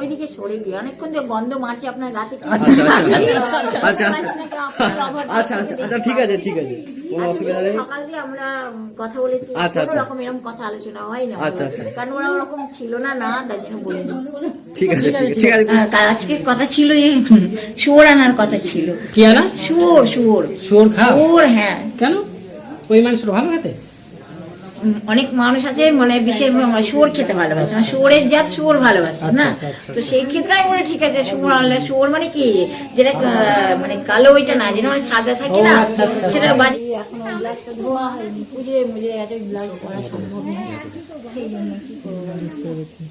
ওইদিকে সরে গিয়ে অনেকক্ষণ ধরে গন্ধ মারছে আপনার গাছে আচ্ছা আচ্ছা আচ্ছা আচ্ছা আচ্ছা আচ্ছা আচ্ছা ঠিক আছে ঠিক আছে। কোনো অসুবিধা নেই। সকাল দিয়ে আমরা কথা বলেছি আচ্ছা, আচ্ছা। রকম এরকম কথা আলোচনা হয় না আচ্ছা, আচ্ছা। কারণ ওরা ওরকম ছিল না না তাই জন্য বলিনি ঠিক আছে ঠিক আছে ঠিক আছে। আহ, কাল আজকে কথা ছিল যে হুম, শুয়োর আনার কথা ছিল। কি আনা? শুয়োর শুয়োর। শুয়োর খাও? শুয়োর হ্যাঁ। কেন? ওই মাংস ভালো খেতে? অনেক মানুষ আছে মানে বিশেষ ভাবে শুয়োর খেতে ভালোবাসে। মানে শুয়োরের জাত শুয়োর ভালোবাসে না? আচ্ছা, আচ্ছা। তো সেই ক্ষেত্রে আমি বলি ঠিক আছে শুয়োর আনলে শুয়োর। মানে কি যেটা মানে কালো ওইটা না যেটা মানে সাদা থাকে না আচ্ছা, আচ্ছা, সেটা বাজি। এখন গ্লাসটা ধোয়া হয়নি গেছে গ্লাস করা সম্ভব না। সেই জন্য কি করব?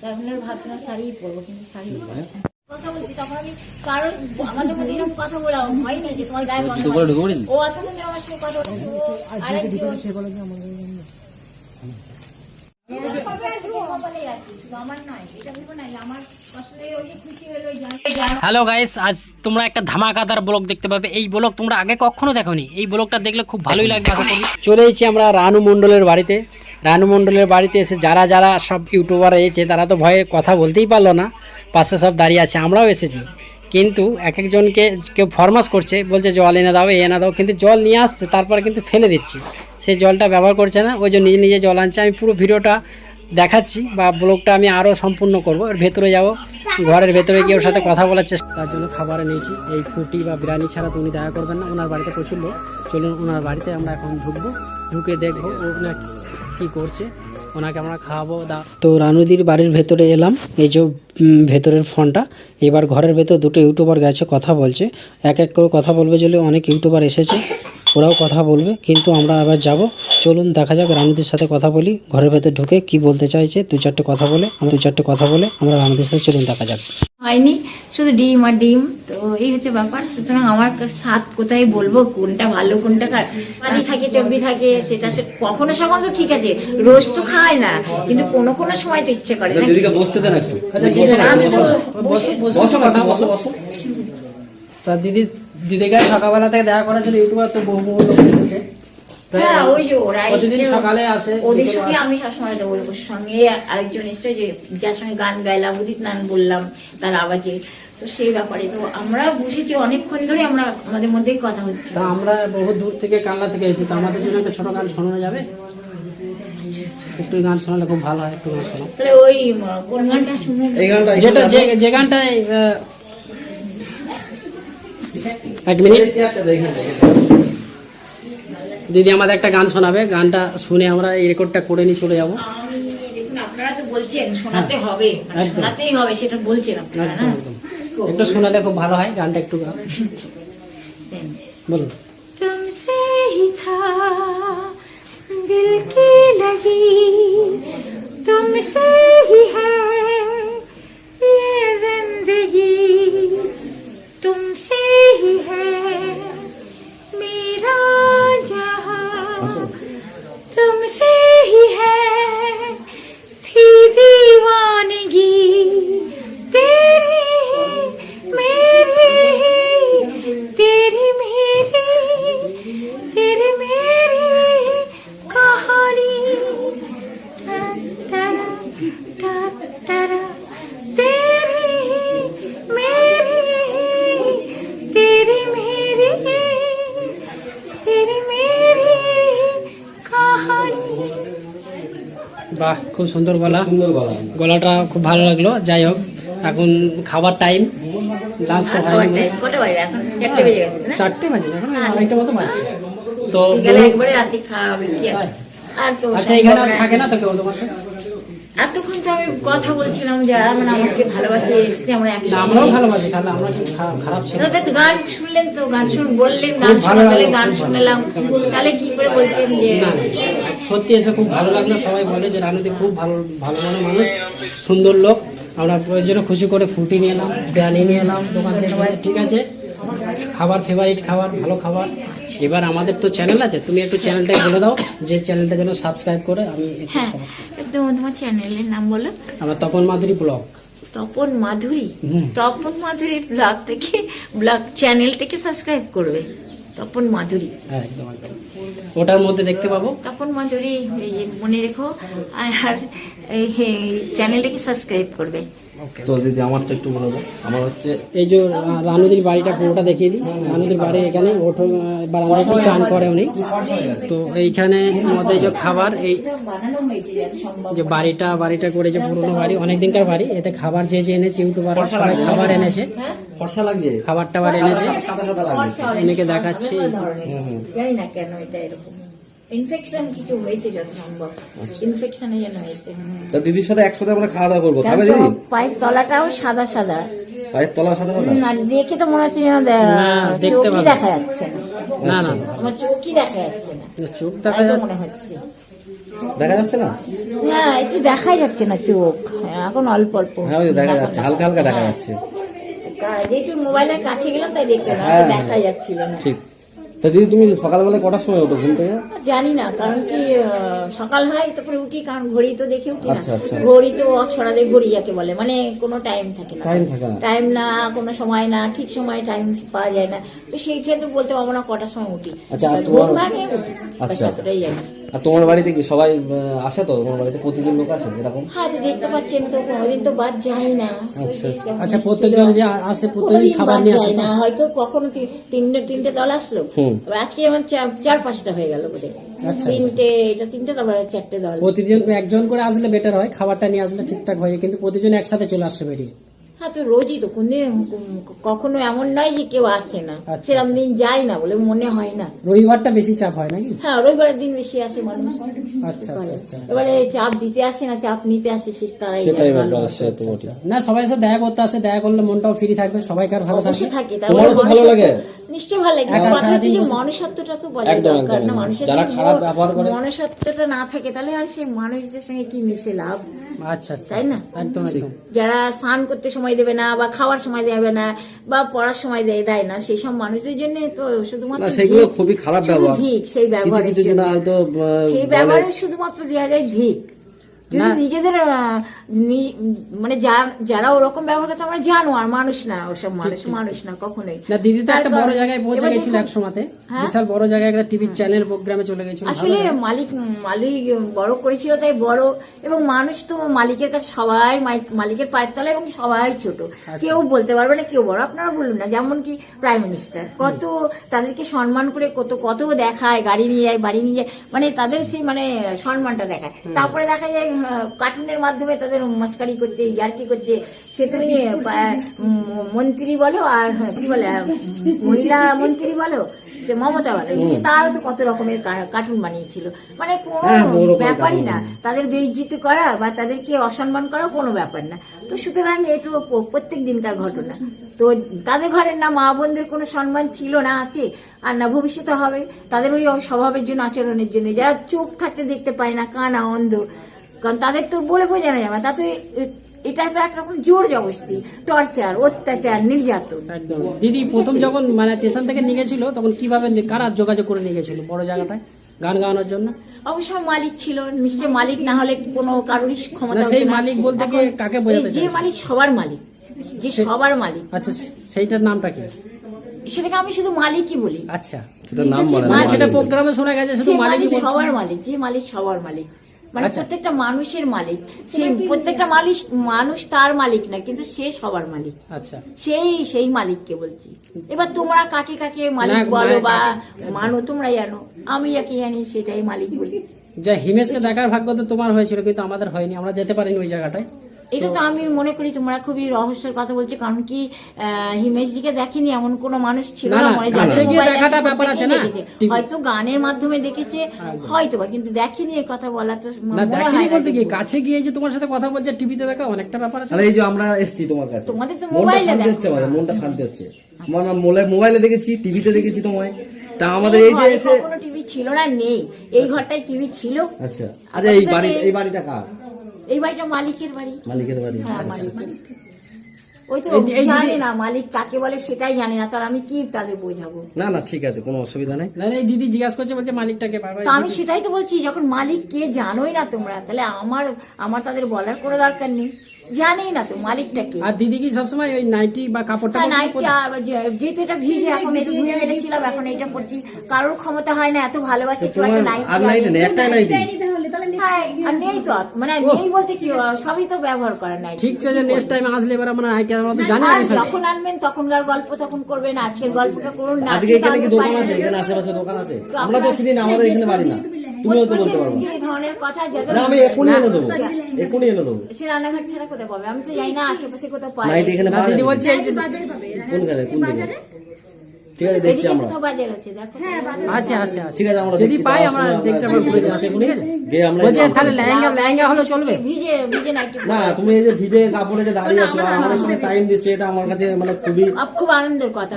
এখন আর ভাবছিলাম শাড়ি পরবো কিন্তু শাড়ি কথা বলছি তখন আমি কারণ আমাদের মধ্যে এরকম কথা বলা হয় না যে তোমার গায়ে ও এতক্ষণ আমার সঙ্গে কথা বলছে আরেকজন কপালেই আছে, শুধু আমার নয়। এটা ভেবো না যে আমার আসলে ওই যে খুশি হলো ওই জান- হ্যালো গাইস আজ তোমরা একটা ধামাকাদার ব্লগ দেখতে পাবে। এই ব্লগ তোমরা আগে কখনো দেখোনি। এই ব্লগটা দেখলে খুব ভালোই লাগবে আশা করি। চলে এসেছি আমরা রানু মণ্ডলের বাড়িতে। রানু মণ্ডলের বাড়িতে এসে যারা যারা সব ইউটিউবার এসেছে তারা তো ভয়ে কথা বলতেই পারল না। পাশে সব দাঁড়িয়ে আছে আমরাও এসেছি। কিন্তু এক একজনকে কেউ ফরমাস করছে বলছে জল এনে দাও এনে দাও। কিন্তু জল নিয়ে আসছে তারপরে কিন্তু ফেলে দিচ্ছি। সেই জলটা ব্যবহার করছে না ওই জন্য নিজে নিজে জল আনছে। আমি পুরো ভিডিওটা দেখাচ্ছি বা ব্লগটা আমি আরও সম্পূর্ণ করব। এর ভেতরে যাব, ঘরের ভেতরে গিয়ে ওর সাথে কথা বলার চেষ্টা তার জন্য খাবারে নিয়েছি এই ফুটি বা বিরিয়ানি ছাড়া তো উনি দেখা করবেন না, ওনার বাড়িতে প্রচুর লোক। চলুন, ওনার বাড়িতে আমরা এখন ঢুকবো, ঢুকে দেখব ওনার কী করছে, ওনাকে আমরা খাওয়াবো, দা তো রানুদির বাড়ির ভেতরে এলাম, এই যে ভেতরের ফোনটা। এবার ঘরের ভেতর দুটো ইউটিউবার গেছে, কথা বলছে। এক এক করে কথা বলবে বলে অনেক ইউটিউবার এসেছে। ওরাও কথা বলবে কিন্তু আমরা আবার যাব চলুন দেখা যাক রানুদির সাথে কথা বলি ঘরের ভেতর ঢুকে কি বলতে চাইছে দু চারটে কথা বলে আমরা দু চারটে কথা বলে আমরা রানুদির সাথে চলুন দেখা যাক হয়নি শুধু ডিম আর ডিম তো এই হচ্ছে ব্যাপার সুতরাং আমার স্বাদ কোথায় বলব কোনটা ভালো কোনটা খারাপ থাকে চর্বি থাকে সেটা সে কখনো সময় তো ঠিক আছে রোজ তো খায় না কিন্তু কোনো কোনো সময় তো ইচ্ছে করে না দিদিকে বসতে দেন একটু আমি তো বসে বসো কথা বসো বসো তা দিদি দিদিকে সকালবেলা থেকে দেখা করার জন্য ইউটিউবার তো বহু বহু লোক এসেছে। হ্যাঁ ওই যে ওরা প্রতিদিন সকালে আসে ওদের সঙ্গে আমি সবসময় তো বলব সঙ্গে আরেকজন এসছে যে যার সঙ্গে গান গাইলাম উদিত নান বললাম তার আওয়াজে। তো সেই ব্যাপারে তো আমরা অনেকক্ষণ ধরে আমরা আমাদের মধ্যেই কথা হচ্ছে। তা আমরা বহু দূর থেকে কানলা থেকে এসেছি। তো আমাদের জন্য একটা ছোট গান শোনানো যাবে? একটু গান শোনালে খুব ভালো হয় একটু গান তাহলে ওই কোন গানটা শুনবেন? এই গানটা যেটা যে আহ, এক মিনিট দিদি আমাদের একটা গান শোনাবে গানটা শুনে আমরা এই রেকর্ডটা করে নিয়ে চলে যাবো আমি দেখুন আপনারা তো বলছেন শোনাতে হবে মানে হ্যাঁ, একদম। শোনাতেই হবে সেটা বলছেন আপনারা একদম না একদম একটু শোনালে খুব ভালো হয় গানটা একটু গাও। বলুন तुमसे ही था दिल की लगी तुमसे ही है খুব সুন্দর গলা। গলাটা খুব ভালো লাগল যাই হোক এখন খাবার টাইম লাঞ্চ চারটে বেজে এখন অনেকটা মতো বাজছে। তো আচ্ছা এখানে। থাকে না তো কেউ তোমার? এতক্ষণ তো আমি কথা বলছিলাম যে মানে আমাকে ভালোবাসে এসছে আমরা তো গান শুনলেন তো গান শুন বললেন গান খুব ভালো শোনা তাহলে লাগল, গান শুনলাম। তাহলে কি করে বলছেন যে সত্যি এসে খুব ভালো লাগল। সবাই বলে যে রানুদি খুব ভালো ভালো মনে মানুষ সুন্দর লোক। আমরা জন্য খুশি করে ফুটি নিয়ে এলাম বিরিয়ানি নিয়ে এলাম দোকান থেকে ঠিক আছে? খাবার ফেভারিট খাবার ভালো খাবার। এবার আমাদের তো চ্যানেল আছে তুমি একটু চ্যানেলটাকে বলে দাও যে চ্যানেলটা যেন সাবস্ক্রাইব করে আমি হ্যাঁ তোমার চ্যানেলের নাম বলো। আমার তপন মাধুরী ব্লগ তপন মাধুরী। তপন মাধুরীর ব্লগটাকে ব্লগ চ্যানেলটাকে সাবস্ক্রাইব করবে। তপন মাধুরী। হ্যাঁ একদম একদম। ওটার মধ্যে দেখতে পাবো। তপন মাধুরী মনে রেখো আর চ্যানেলটাকে সাবস্ক্রাইব করবে। তো দিদি আমারটা একটু বলে দাও। আমার হচ্ছে এই যে রানুদির বাড়িটা পুরোটা দেখিয়ে দিই। রানুদির বাড়ি এখানে ওঠো বারান্দায় একটু চান করে উনি। তো এইখানে মধ্যে যে খাবার এই যে বাড়িটা বাড়িটা করে যে পুরোনো বাড়ি অনেক দিনকার বাড়ি এতে খাবার যে যে এনেছে ইউটিউবার সবাই খাবার এনেছে। ফর্সা লাগছে? খাবার টাবার এনেছে। অনেকে দেখাচ্ছি। জানি না কেন এটা এরকম। ইনফেকশন কিছু হয়েছে যত সম্ভব ইনফেকশনে যেন হয়েছে। তা দিদির সাথে একসাথে আমরা খাওয়া দাওয়া করব খাবে দিদি? পায়ের তলাটাও সাদা সাদা। পায়ের তলা সাদা সাদা? আর দেখে তো মনে হচ্ছে যেন দে- না, দেখতে চোখই দেখা যাচ্ছে না। না না। আমার চোখই দেখা যাচ্ছে না। চোখ দেখা যাচ্ছে। মনে হচ্ছে। দেখা যাচ্ছে না? না এতে দেখাই যাচ্ছে না চোখ। এখন অল্প অল্প। হ্যাঁ দেখা যাচ্ছে হালকা হালকা দেখা হ্যাঁ। যাচ্ছে যেহেতু মোবাইলের কাছে গেলাম তাই দেখতে হ্যাঁ। দেখা যাচ্ছিল না। ঠিক। তা দিদি তুমি সকালবেলা কটার সময় ওঠো ঘুম থেকে? জানি না কারণ কি সকাল হয় তারপরে উঠি কারণ ঘড়ি তো দেখে উঠি না। আচ্ছা, আচ্ছা। ঘড়ি তো ছড়াদের ঘড়ি যাকে বলে মানে কোনো টাইম থাকে না। টাইম থাকে না। টাইম না কোনো সময় না ঠিক সময় টাইম পাওয়া যায় না। তো সেই ক্ষেত্রে বলতে পারব না কটার সময় উঠি। আচ্ছা, ঘুম ভাঙে উঠি। আচ্ছা। এতটাই জানি আর তোমার বাড়িতে কি সবাই আসে তো? তোমার বাড়িতে প্রতিদিন লোক আসে এরকম? হ্যাঁ তো দেখতে পাচ্ছেন তো কোনোদিন তো বাদ যাই না। আচ্ছা, আচ্ছা। প্রত্যেকজন যে আসে প্রত্যেকদিন খাবার নিয়ে আসে না। হয়তো কখনো তিনটে তিনটে দল আসলো। আজকে যেমন চার- চার পাঁচটা হয়ে গেল বোধ আচ্ছা, তিনটে এটা তিনটে তারপরে চারটে দল। প্রতিদিন একজন করে আসলে বেটার হয় খাবারটা নিয়ে আসলে ঠিকঠাক হয় কিন্তু প্রতিদিন একসাথে চলে আসছে বেরিয়ে। হ্যাঁ তো রোজই তো কোনদিন কখনো এমন নয় যে কেউ আসে না। আচ্ছা, সেরকম দিন যায় না বলে মনে হয় না। রবিবারটা বেশি চাপ হয় নাকি? হ্যাঁ রবিবারের দিন বেশি আসে মানুষ। আচ্ছা আচ্ছা আচ্ছা এবারে চাপ দিতে আসে না চাপ নিতে আসে সে তারাই সেটাই। না সবাই সাথে দেখা করতে আসে দেখা করলে মনটাও ফ্রি থাকবে সবাইকার ভালো থাকবে। থাকে তোমারও তো ভালো লাগে? নিশ্চয়ই ভালো লাগে। কথা সারাদিন হচ্ছে যে বসে- মনুষ্যত্বটা তো বজায় দরকার না মানুষের যারা খারাপ ব্যবহার করে- মনুষ্যত্বটা না থাকে তাহলে আর সেই মানুষদের সঙ্গে কি মিশে লাভ? আচ্ছা আচ্ছা তাই না? একদম একদম। যারা স্নান করতে সময় দেবে না বা খাওয়ার সময় দেবে না বা পড়ার সময় দেয় দেয় না সেই সব মানুষদের জন্য তো শুধুমাত্র সেগুলো খুবই খারাপ ব্যবহার। ধিক সেই ব্যবহারের জন্য। হয়তো সেই ব্যবহারে শুধুমাত্র দেওয়া যায় ধিক যদি নিজেদের মানে যারা ওরকম ব্যবহার করতে আমরা জানো আর মানুষ না ওসব মানুষ মানুষ না কখনোই। না দিদি তো একটা বড় জায়গায় পৌঁছে গেছিল এক সময়তে। হ্যাঁ? বিশাল বড় জায়গায় একটা টিভির চ্যানেল প্রোগ্রামে চলে গেছিল আসলে মালিক মালিক বড় করেছিল তাই বড় এবং মানুষ তো মালিকের কাছে সবাই মালিকের পায়ের তলায় এবং সবাই ছোট। আচ্ছা। কেউ বলতে পারবে না কেউ বড় আপনারা বলুন না যেমন কি প্রাইম মিনিস্টার। কত তাদেরকে সম্মান করে কত কত দেখায় গাড়ি নিয়ে যায় বাড়ি নিয়ে যায় মানে তাদের সেই মানে সম্মানটা দেখায়। তারপরে দেখা যায় কার্টুনের মাধ্যমে তাদের মাস্কারি করছে ইয়ার্কি করছে। সে তুমি মন্ত্রী বলো আর কি বলে মহিলা মন্ত্রী বলো সে মমতা বলে। সে তারও তো কত রকমের কার্টুন বানিয়েছিল। মানে হ্যাঁ, কোনো বহু ব্যাপারই না। তাদের বেইজ্জিত করা বা তাদেরকে অসম্মান করা কোনো ব্যাপার না। তো সুতরাং এটা প্রত্যেক দিনকার ঘটনা। তো তাদের ঘরের না মা বোনদের কোনো সম্মান ছিল না আছে? আর না ভবিষ্যতে হবে। তাদের ওই স্বভাবের জন্য আচরণের জন্য। যারা চোখ থাকতে দেখতে পায় না কানা অন্ধ কারণ তাদের তো বলে বোঝানো যাবে তা তো এ- এটা তো একরকম জোর জবস্তি টর্চার অত্যাচার নির্যাতন। একদম। দিদি প্রথম যখন মানে স্টেশন থেকে নিয়ে গেছিল তখন কীভাবে কারা যোগাযোগ করে নিয়ে গেছিল বড় জায়গাটায়? গান গাওয়ানোর জন্য? অবশ্য মালিক ছিল নিশ্চয় মালিক না হলে কোনো কারোরই ক্ষমতা সেই মালিক বলতে কি এখন কাকে বোঝাতে যে মালিক সবার মালিক। যে সবার মালিক। আচ্ছা সেইটার নামটা কি? সেটাকে আমি শুধু মালিকই বলি। আচ্ছা। নাম মানে মালিক। সেটা প্রোগ্রামে শোনা গেছে শুধু মালিকই মালিক সবার মালিক যে মালিক সবার মালিক। মানে আচ্ছা। প্রত্যেকটা মানুষের মালিক। সেই প্রত্যেকটা মালিক মানুষ তার মালিক না কিন্তু সে সবার মালিক। আচ্ছা। সেই সেই মালিককে বলছি। এবার তোমরা কাকে কাকে মালিক বলো মানে বা মানো তোমরা জানো আমি যাকে জানি সেটাই মালিক বলি। যা হিমেশকে দেখার ভাগ্য তো তোমার হয়েছিল কিন্তু আমাদের হয়নি। আমরা যেতে পারিনি ওই জায়গাটায়। এটা তো আমি মনে করি তোমরা খুবই রহস্যের কথা বলছো কারণ কি আহ, হিমেশজিকে দেখেনি এমন কোন মানুষ ছিল না, মনে কাছে গিয়ে মোবাইলে দেখাটা প্রত্যেকেই ব্যাপার আছে না? দেখেছে। টিভি। হয়তো গানের মাধ্যমে দেখেছে হয়তো বা কিন্তু দেখেনি এ কথা বলা তো না দেখিনি বলতে কি কাছে গিয়ে যে তোমার সাথে কথা বলছে টিভিতে দেখা অনেকটা ব্যাপার আছে এই যে আমরা এসছি তোমার কাছে। তোমাদের তো মোবাইলে শান্তি দেখো। হচ্ছে আমাদের মনটা শান্তি হচ্ছে। আমরা মোবাইলে- দেখেছি টিভিতে দেখেছি তোমায়। তা আমাদের এই যে এসে টিভি ছিল না নেই। এই ঘরটায় টিভি ছিল। আচ্ছা। আচ্ছা এই বাড়ি এই বাড়িটা কার? এই বাড়িটা মালিকের বাড়ি। মালিকের বাড়ি। হ্যাঁ মালিকের। ওই তো এই- এই জানে দিদি- না মালিক কাকে বলে সেটাই জানে না তার আমি কি তাদের বোঝাবো? না না ঠিক আছে কোনো অসুবিধা নেই। না না, এই দিদি জিজ্ঞাসা করছে বলছে মালিকটাকে তো আমি সেটাই তো বলছি যখন মালিক কে জানোই না তোমরা তাহলে আমার আমার তাদের বলার কোনো দরকার নেই। জানেই না তো মালিকটা কে। আর দিদি কি সবসময় ওই নাইটি বা কাপড়টা হ্যাঁ, নাইটি যেহেতু এটা ভিজে এখন ধুয়ে ফেলেছিলাম এখন এটা পড়ছি কারোর ক্ষমতা হয় না এত ভালোবাসি কেউ একটা নাইটি একটাই আর নেই তো মানে নেই বলতে কি সবই তো ব্যবহার করে নাই। ঠিক আছে নেক্সট টাইম আসলে এবার আমরা তো জানি আর যখন আনবেন তখনকার গল্প তখন করবেন আজকের গল্পটা করুন না আজকে এখানে কি দোকান আছে? এখানে আশেপাশে দোকান আছে? আমরা তো চিনি না আমাদের এখানে বাড়ি না। তুমিও তো বলতে পারব ধরনের কথা যেটা না আমি এখনই এনে দেবো। এখনই এনে দেবো। সে রান্নাঘাট ছাড়া কোথায় পাবে? আমি তো জানি না আশেপাশে কোথাও পাই এখানে না, দিদি বলছে এই কোন দিকে ঠিক আছে দেখছি আমরা। কোথাও আছে দেখো ঠিক আছে আমরা যদি পাই আমরা দেখছি আমরা ঘুরে যাচ্ছি ঠিক আছে? বলছে তাহলে লেহেঙ্গা লেহেঙ্গা হলে চলবে? ভিজে ভিজে নাইটি না তুমি এই যে ভিজে কাপড়ে যে দাঁড়িয়ে আছো আর আমাদের সঙ্গে টাইম দিচ্ছ এটা আমার কাছে মানে খুবই খুব আনন্দের কথা।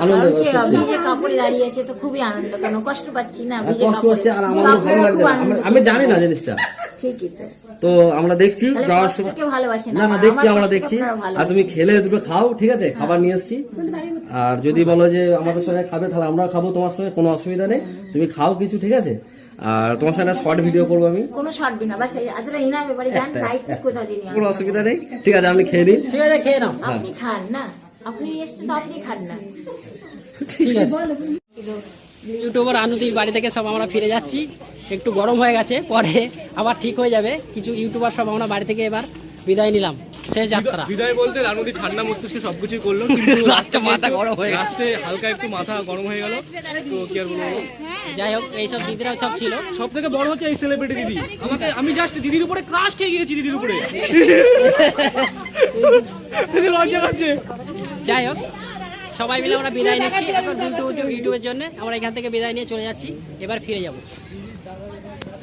ভিজে কাপড়ে দাঁড়িয়ে আছে তো খুবই আনন্দ কেন কষ্ট পাচ্ছি না আর ভিজে কষ্ট হচ্ছে আর আমাদের ভালো লাগছে খুব না। আনন্দ আমি- আমি জানি না জিনিসটা। ঠিকই তো। তো আমরা দেখছি যাওয়ার সময় না। না দেখছি আমরা দেখছি। আর তুমি খেলে দুটো খাও ঠিক আছে? খাবার নিয়ে এসছি। আর যদি বলো যে আমাদের সঙ্গে খাবে তাহলে আমরাও খাব তোমার সঙ্গে কোনো অসুবিধা নেই। তুমি খাও কিছু ঠিক আছে? আর তোমার সঙ্গে শর্ট ভিডিও করব আমি। কোনো শর্ট বিনা বাস ইনা ব্যাপারে কোথাও দিন কোনো অসুবিধা নেই। ঠিক আছে আপনি খেয়ে নিন ঠিক আছে খেয়ে নাও। আপনি খান না। আপনি এসছেন তো আপনি খান না। ঠিক আছে। ইউটিউবার আনুতির বাড়ি থেকে সব আমরা ফিরে যাচ্ছি। একটু গরম হয়ে গেছে পরে আবার ঠিক হয়ে যাবে। কিছু ইউটিউবার সব আমরা বাড়ি থেকে এবার বিদায় নিলাম। শেষ যাত্রা। বিদায় বলতে রানুদি ঠান্ডা মস্তিষ্কে করল কিন্তু লাস্টে মাথা গরম হয়ে লাস্টে হালকা একটু মাথা গরম হয়ে গেল। তো কি আর বলব? যাই হোক এইসব দিদিরাও সব ছিল। সব থেকে বড় হচ্ছে এই সেলিব্রিটি দিদি। আমাকে আমি জাস্ট দিদির উপরে ক্রাশ খেয়ে গিয়েছি দিদির উপরে। দিদি লজ্জা যাই হোক সবাই মিলে আমরা বিদায় নিচ্ছি। এখন ইউটিউব ইউটিউবের জন্য আমরা এখান থেকে বিদায় নিয়ে চলে যাচ্ছি। এবার ফিরে যাব।